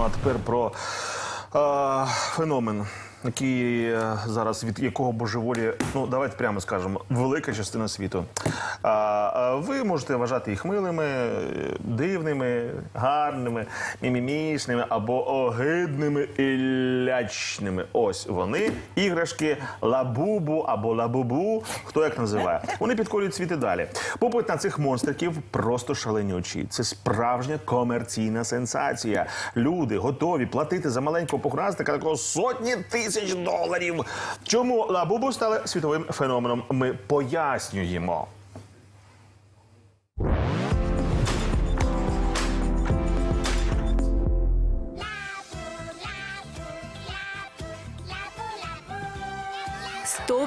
Ну а тепер про е, феномен, який е, зараз від якого божеволі, ну давайте прямо скажемо, велика частина світу. Ви можете вважати їх милими, дивними, гарними, мімімішними або огидними і лячними. Ось вони, іграшки лабубу або лабубу, хто як називає. Вони підкорюють світ і далі. Попит на цих монстриків просто шаленючий. Це справжня комерційна сенсація. Люди готові платити за маленького пухнастика такого сотні тисяч доларів. Чому лабубу стали світовим феноменом? Ми пояснюємо. –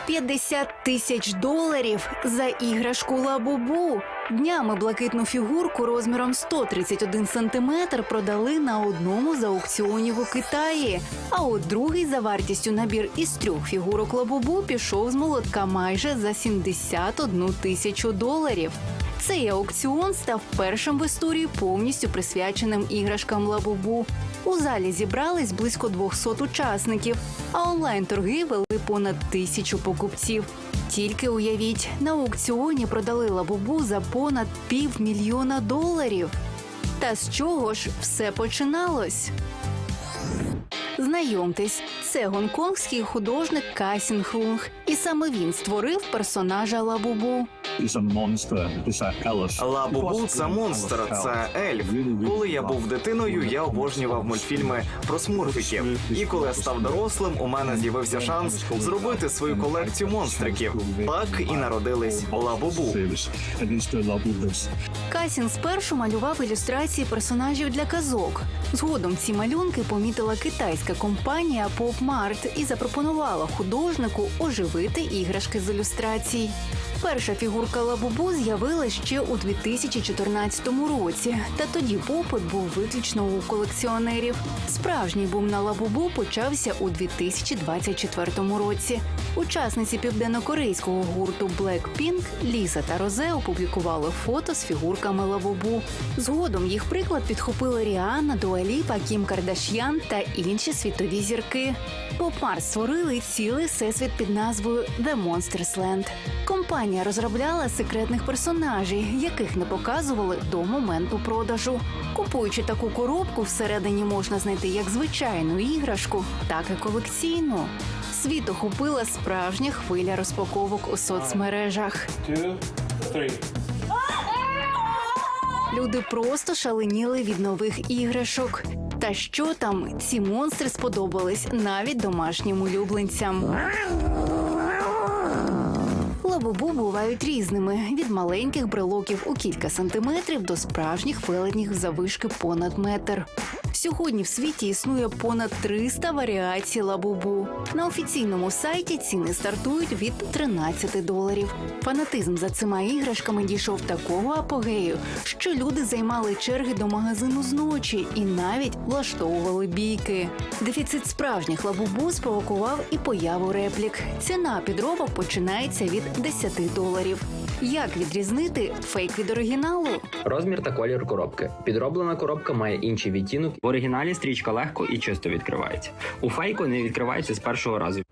150 тисяч доларів за іграшку Лабубу. Днями блакитну фігурку розміром 131 сантиметр продали на одному з аукціонів у Китаї. А от другий за вартістю набір із трьох фігурок Лабубу пішов з молотка майже за 71 тисячу доларів. Цей аукціон став першим в історії повністю присвяченим іграшкам Лабубу. У залі зібрались близько 200 учасників, а онлайн-торги вели понад тисячу покупців. Тільки уявіть, на аукціоні продали лабубу за понад півмільйона доларів. Та з чого ж все починалось? Знайомтесь, це гонконгський художник Касін Хрунг, і саме він створив персонажа Лабубу. Лабубу це монстр, це ельф. Коли я був дитиною, я обожнював мультфільми про смурфиків. І коли я став дорослим, у мене з'явився шанс зробити свою колекцію монстриків. Так і народились Лабубу. Касін спершу малював ілюстрації персонажів для казок. Згодом ці малюнки помітила китайська компанія PopMart і запропонувала художнику оживити іграшки з ілюстрацій. Перша фігурка Лабубу з'явилась ще у 2014 році, та тоді попит був виключно у колекціонерів. Справжній бум на Лабубу почався у 2024 році. Учасниці південнокорейського гурту Blackpink Ліза та Розе опублікували фото з фігурками Лабубу. Згодом їх приклад підхопили Ріанна, Дуаліпа, Кім Кардаш'ян та інші світові зірки. Поп-Март створили цілий всесвіт під назвою The Monsters Land. Компанія розробляла секретних персонажей, яких не показували до моменту продажу. Купуючи таку коробку, всередині можна знайти як звичайну іграшку, так і колекційну. Світ охопила справжня хвиля розпаковок у соцмережах. two. Люди просто шаленіли від нових іграшок. Та що там, ці монстри сподобались навіть домашнім улюбленцям. Лабубу бувають різними від маленьких брелоків у кілька сантиметрів до справжніх велетніх завишки понад метр. Сьогодні в світі існує понад 300 варіацій лабубу. На офіційному сайті ціни стартують від 13 доларів. Фанатизм за цими іграшками дійшов такого апогею, що люди займали черги до магазину зночі і навіть влаштовували бійки. Дефіцит справжніх лабубу спровокував і появу реплік. Ціна підробок починається від 10 доларів. Як відрізнити фейк від оригіналу? Розмір та колір коробки. Підроблена коробка має інший відтінок. В оригіналі стрічка легко і чисто відкривається. У фейку не відкривається з першого разу.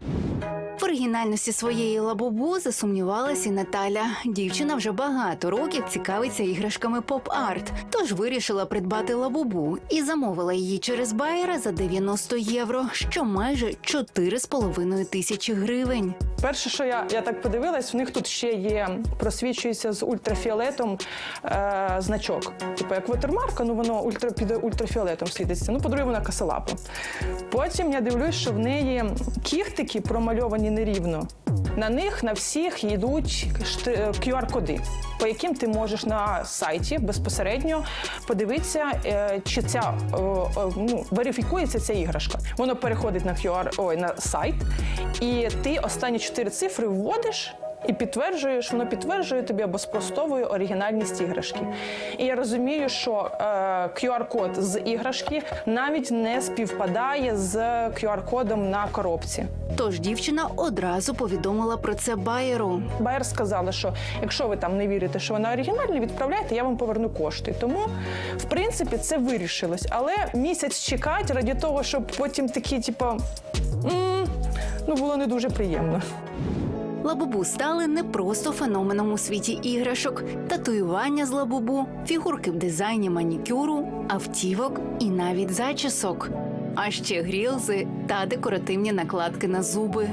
В оригінальності своєї лабубу засумнівалася і Наталя. Дівчина вже багато років цікавиться іграшками поп-арт, тож вирішила придбати лабубу і замовила її через байера за 90 євро, що майже 4,5 тисячі гривень. Перше, що я, я так подивилась, у них тут ще є, просвічується з ультрафіолетом е, значок. Типу як ватермарка, ну воно ультра, під ультрафіолетом світиться. Ну, по-друге, вона касалапа. Потім я дивлюсь, що в неї кіхтики промальовані нерівно. На них на всіх йдуть QR-коди, по яким ти можеш на сайті безпосередньо подивитися, е, чи ця е, е, ну, верифікується ця іграшка. Воно переходить на QR, ой, на сайт, і ти останні чотири цифри вводиш. І підтверджуєш, воно підтверджує тобі або спростовує оригінальність іграшки. І я розумію, що е, QR-код з іграшки навіть не співпадає з QR-кодом на коробці. Тож дівчина одразу повідомила про це Байеру. Байер сказала, що якщо ви там не вірите, що вона оригінальна, відправляйте, я вам поверну кошти. Тому, в принципі, це вирішилось. Але місяць чекати раді того, щоб потім такі, типу, ну було не дуже приємно. Лабубу стали не просто феноменом у світі іграшок, татуювання з лабубу, фігурки в дизайні манікюру, автівок і навіть зачісок. А ще грілзи та декоративні накладки на зуби.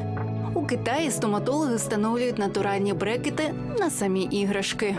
У Китаї стоматологи встановлюють натуральні брекети на самі іграшки.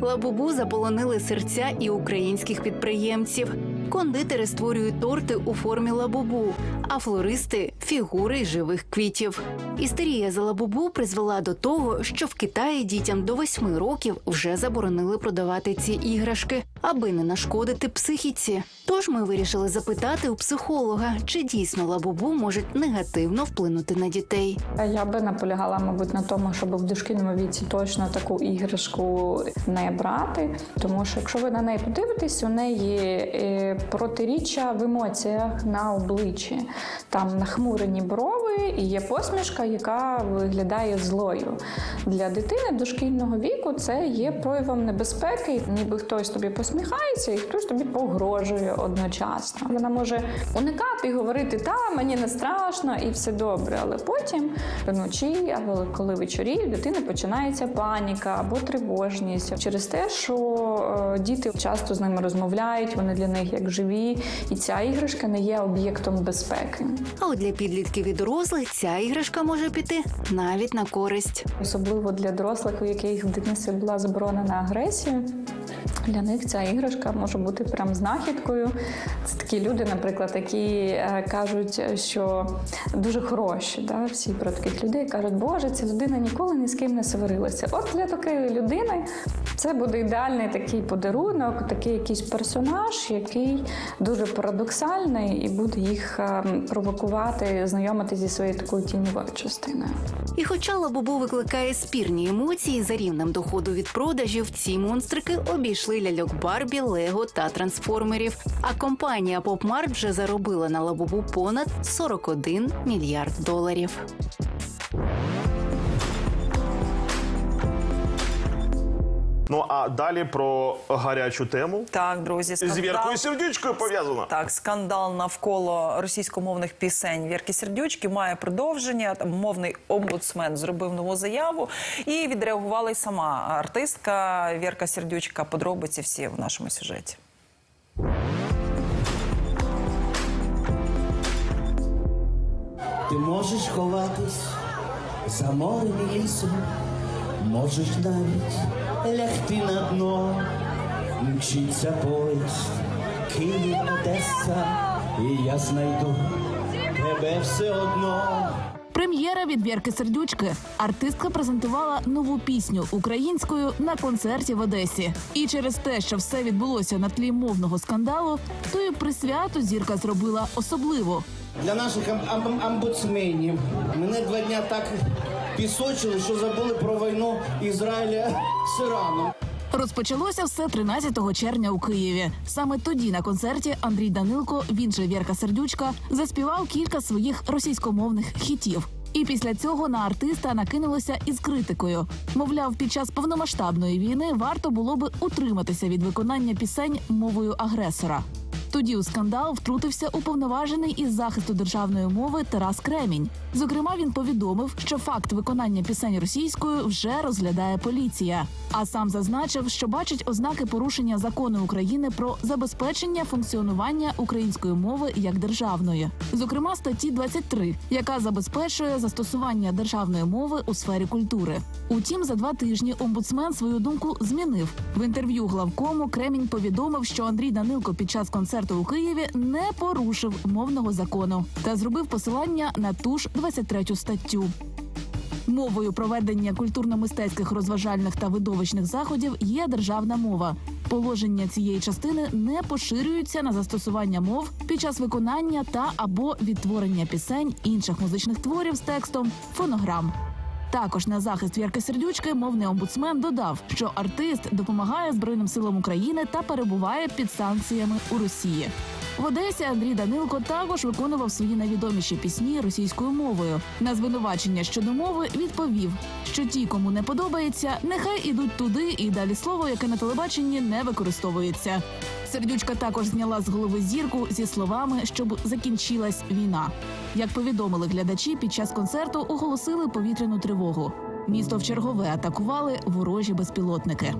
Лабубу заполонили серця і українських підприємців. Кондитери створюють торти у формі лабубу, а флористи фігури живих квітів. Істерія за лабубу призвела до того, що в Китаї дітям до восьми років вже заборонили продавати ці іграшки, аби не нашкодити психіці. Тож ми вирішили запитати у психолога, чи дійсно лабубу можуть негативно вплинути на дітей. Я би наполягала, мабуть, на тому, щоб в дошкільному віці точно таку іграшку не брати. Тому що якщо ви на неї подивитесь, у неї е, протиріччя в емоціях на обличчі. Там нахмурені брови і є посмішка, яка виглядає злою. Для дитини дошкільного віку це є проявом небезпеки, ніби хтось тобі посміхається, і хтось тобі погрожує одночасно. Вона може уникати і говорити, та мені не страшно і все добре. Але потім вночі, або коли вечоріє, в дитини починається паніка або тривожність через те, що е, діти часто з ними розмовляють, вони для них як живі, і ця іграшка не є об'єктом безпеки. А от для підлітків і дорослих ця іграшка може піти навіть на користь. Особливо для дорослих, у яких в дитинстві була заборонена агресія. Для них ця іграшка може бути прям знахідкою. Це такі люди, наприклад, які е, кажуть, що дуже хороші. Да? Всі про таких людей кажуть, Боже, ця людина ніколи ні з ким не сварилася. От для такої людини це буде ідеальний такий подарунок, такий якийсь персонаж, який дуже парадоксальний і буде їх е, провокувати, знайомити зі своєю такою тіньовою частиною. І хоча лабубу викликає спірні емоції за рівнем доходу від продажів, ці монстрики обійшли ляльок Барбі, Лего та трансформерів. А компанія PopMart вже заробила на лабубу понад 41 мільярд доларів. Ну а далі про гарячу тему. Так, друзі, З скандал. Віркою Сердючкою пов'язано. Так, скандал навколо російськомовних пісень Вірки Сердючки має продовження. Там мовний омбудсмен зробив нову заяву і відреагувала й сама артистка Вірка Сердючка. Подробиці всі в нашому сюжеті. Ти можеш ховатись за морем і лісом, можеш навіть лягти на дно, мчиться поїзд, Київ, Одеса, і я знайду тебе все одно. Прем'єра від Вірки Сердючки. Артистка презентувала нову пісню українською на концерті в Одесі. І через те, що все відбулося на тлі мовного скандалу, то і присвяту зірка зробила особливо. Для наших ам- ам- амбудсменів мене два дня так пісочили, що забули про війну Ізраїля з Іраном. Розпочалося все 13 червня у Києві. Саме тоді на концерті Андрій Данилко, він же Вірка Сердючка, заспівав кілька своїх російськомовних хітів. І після цього на артиста накинулося із критикою. Мовляв, під час повномасштабної війни варто було би утриматися від виконання пісень мовою агресора. Тоді у скандал втрутився уповноважений із захисту державної мови Тарас Кремінь. Зокрема, він повідомив, що факт виконання пісень російською вже розглядає поліція. А сам зазначив, що бачить ознаки порушення закону України про забезпечення функціонування української мови як державної, зокрема статті 23, яка забезпечує застосування державної мови у сфері культури. Утім, за два тижні омбудсмен свою думку змінив. В інтерв'ю главкому Кремінь повідомив, що Андрій Данилко під час концерту у Києві не порушив мовного закону та зробив посилання на ту ж 23 статтю. Мовою проведення культурно-мистецьких розважальних та видовищних заходів є державна мова. Положення цієї частини не поширюються на застосування мов під час виконання та або відтворення пісень інших музичних творів з текстом фонограм. Також на захист Вірки Сердючки мовний омбудсмен додав, що артист допомагає Збройним силам України та перебуває під санкціями у Росії. В Одесі Андрій Данилко також виконував свої найвідоміші пісні російською мовою. На звинувачення щодо мови відповів, що ті, кому не подобається, нехай ідуть туди, і далі слово, яке на телебаченні не використовується. Сердючка також зняла з голови зірку зі словами, щоб закінчилась війна. Як повідомили глядачі, під час концерту оголосили повітряну тривогу. Місто в чергове атакували ворожі безпілотники.